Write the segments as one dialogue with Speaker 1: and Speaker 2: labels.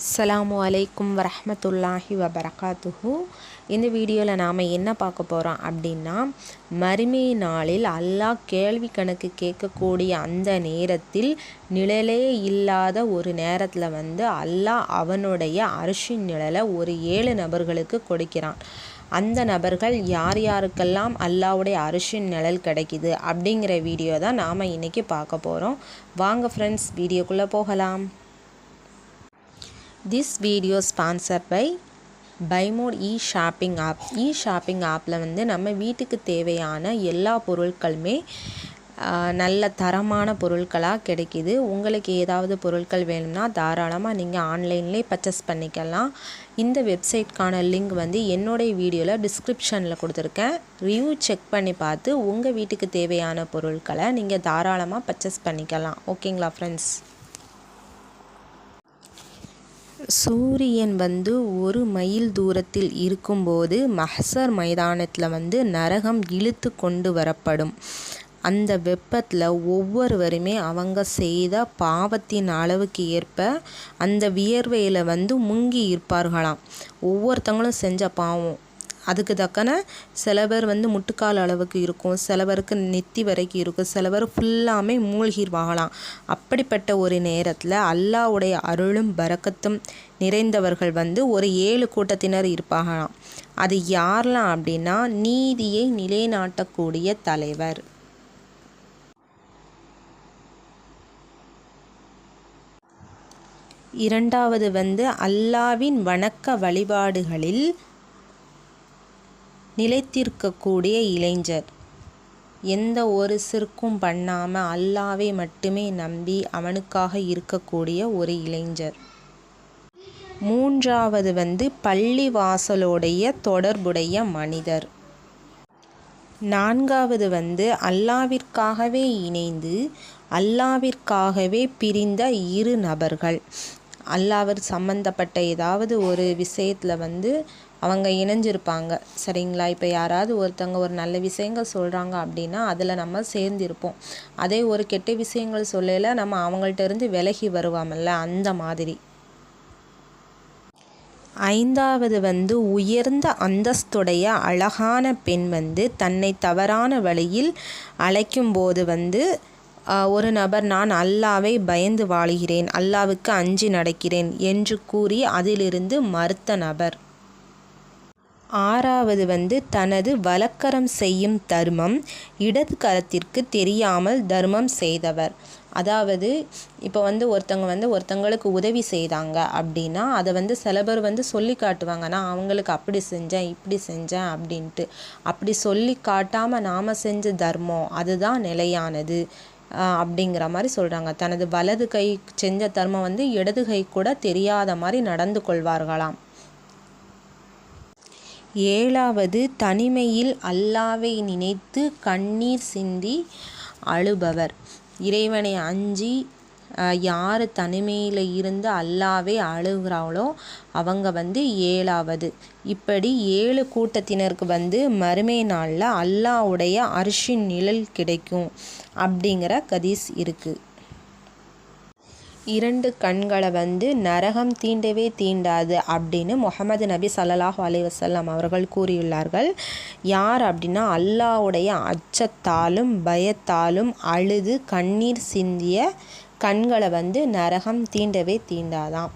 Speaker 1: அஸ்லாம் அலைக்கும் வரமத்துல்லாஹி வபரகாத்துஹு. இந்த வீடியோவில் நாம் என்ன பார்க்க போகிறோம் அப்படின்னா மறுமை நாளில் அல்லாஹ் கேள்வி கணக்கு கேட்கக்கூடிய அந்த நேரத்தில் நிழலே இல்லாத ஒரு நேரத்தில் வந்து அல்லாஹ் அவனுடைய அரிசின் நிழலை ஒரு ஏழு நபர்களுக்கு கொடுக்கிறான். அந்த நபர்கள் யார் யாருக்கெல்லாம் அல்லாவுடைய அரிசின் நிழல் கிடைக்குது அப்படிங்கிற வீடியோ தான் நாம் இன்றைக்கி பார்க்க போகிறோம் வாங்க ஃப்ரெண்ட்ஸ் வீடியோக்குள்ளே போகலாம். This video sponsor by பைமோட் E shopping app E shopping ஆப்பில் வந்து நம்ம வீட்டுக்கு தேவையான எல்லா பொருட்களுமே நல்ல தரமான பொருட்களாக கிடைக்கிது. உங்களுக்கு ஏதாவது பொருட்கள் வேணும்னா தாராளமாக நீங்கள் ஆன்லைன்லேயே பர்ச்சேஸ் பண்ணிக்கலாம். இந்த வெப்சைட்கான லிங்க் வந்து என்னுடைய வீடியோவில் டிஸ்கிரிப்ஷனில் கொடுத்துருக்கேன். ரிவ்யூ செக் பண்ணி பார்த்து உங்கள் வீட்டுக்கு தேவையான பொருட்களை நீங்கள் தாராளமாக பர்ச்சேஸ் பண்ணிக்கலாம். ஓகேங்களா ஃப்ரெண்ட்ஸ் சூரியன் வந்து ஒரு மைல் தூரத்தில் இருக்கும்போது மஹ்சர் மைதானத்தில் வந்து நரகம் இழுத்து கொண்டு வரப்படும். அந்த வெப்பத்தில் ஒவ்வொருவருமே அவங்க செய்த பாவத்தின் அளவுக்கு ஏற்ப அந்த வியர்வையில் வந்து முங்கி இருப்பார்களாம். ஒவ்வொருத்தங்களும் செஞ்ச பாவம். அதுக்கு தக்கன சில பேர் வந்து முட்டுக்கால் அளவுக்கு இருக்கும் சில பேருக்கு நெத்தி வரைக்கும் இருக்கும் சில பேர் ஃபுல்லாமே மூழ்கிடுவாங்களாம் அப்படிப்பட்ட ஒரு நேரத்தில் அல்லாவுடைய அருளும் பறக்கத்தும் நிறைந்தவர்கள் வந்து ஒரு ஏழு கூட்டத்தினர் இருப்பாகலாம் அது யாரெலாம் அப்படின்னா நீதியை நிலைநாட்டக்கூடிய தலைவர். இரண்டாவது வந்து அல்லாவின் வணக்க வழிபாடுகளில் நிலைத்திருக்கக்கூடிய இளைஞர். எந்த ஒரு சிற்கும் பண்ணாமல் அல்லாவை மட்டுமே நம்பி அவனுக்காக இருக்கக்கூடிய ஒரு இளைஞர். மூன்றாவது வந்து பள்ளி வாசலோடைய தொடர்புடைய மனிதர். நான்காவது வந்து அல்லாவிற்காகவே இணைந்து அல்லாவிற்காகவே பிரிந்த இரு நபர்கள். அல்லாவர் சம்மந்தப்பட்ட ஏதாவது ஒரு விஷயத்தில் வந்து அவங்க இணைஞ்சிருப்பாங்க. சரிங்களா? இப்போ யாராவது ஒருத்தவங்க ஒரு நல்ல விஷயங்கள் சொல்கிறாங்க அப்படின்னா அதில் நம்ம சேர்ந்திருப்போம். அதே ஒரு கெட்ட விஷயங்கள் சொல்லல நம்ம அவங்கள்ட்ட இருந்து விலகி வருவாமல்ல? அந்த மாதிரி. ஐந்தாவது வந்து உயர்ந்த அந்தஸ்துடைய அழகான பெண் வந்து தன்னை தவறான வழியில் அழைக்கும்போது வந்து ஒரு நபர் நான் அல்லாவை பயந்து வாழுகிறேன். அல்லாவுக்கு அஞ்சி நடக்கிறேன் என்று கூறி அதிலிருந்து மறுத்த நபர். ஆறாவது வந்து தனது வழக்கரம் செய்யும் தர்மம் இடது கரத்திற்கு தெரியாமல் தர்மம் செய்தவர். அதாவது இப்போ வந்து ஒருத்தவங்க வந்து ஒருத்தங்களுக்கு உதவி செய்தாங்க அப்படின்னா அதை வந்து சில பேர் வந்து சொல்லி காட்டுவாங்க. நான் அவங்களுக்கு அப்படி செஞ்சேன் இப்படி செஞ்சேன் அப்படின்ட்டு. அப்படி சொல்லி காட்டாமல் நாம் செஞ்ச தர்மம் அதுதான் நிலையானது. அப்படிங்கிற மாதிரி சொல்கிறாங்க தனது வலது கை செஞ்ச தர்மம் வந்து இடது கை கூட தெரியாத மாதிரி நடந்து கொள்வார்களாம். ஏழாவது தனிமையில் அல்லாவை நினைத்து கண்ணீர் சிந்தி அழுபவர். இறைவனை அஞ்சி யார் தனிமையில் இருந்து அல்லாவே அழுகிறாங்களோ அவங்க வந்து ஏழாவது. இப்படி ஏழு கூட்டத்தினருக்கு வந்து மறுமை நாளில் அல்லாவுடைய அரிசின் நிழல் கிடைக்கும் அப்படிங்கிற கதீஸ் இருக்குது இரண்டு கண்களை வந்து நரகம் தீண்டவே தீண்டாது அப்படின்னு முகமது நபி சல்லாஹூ அலைவசல்லாம் அவர்கள் கூறியுள்ளார்கள். யார் அப்படின்னா அல்லாவுடைய அச்சத்தாலும் பயத்தாலும் அழுது கண்ணீர் சிந்திய கண்களை வந்து நரகம் தீண்டவே தீண்டாதான்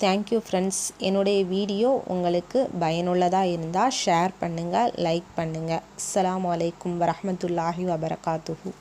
Speaker 1: தேங்க்யூ ஃப்ரெண்ட்ஸ் என்னுடைய வீடியோ உங்களுக்கு பயனுள்ளதாக இருந்தால் ஷேர் பண்ணுங்கள் லைக் பண்ணுங்கள் அஸ்லாம் வலைக்கம் வரமத்துல்லாஹி வபரகாத்துஹூ.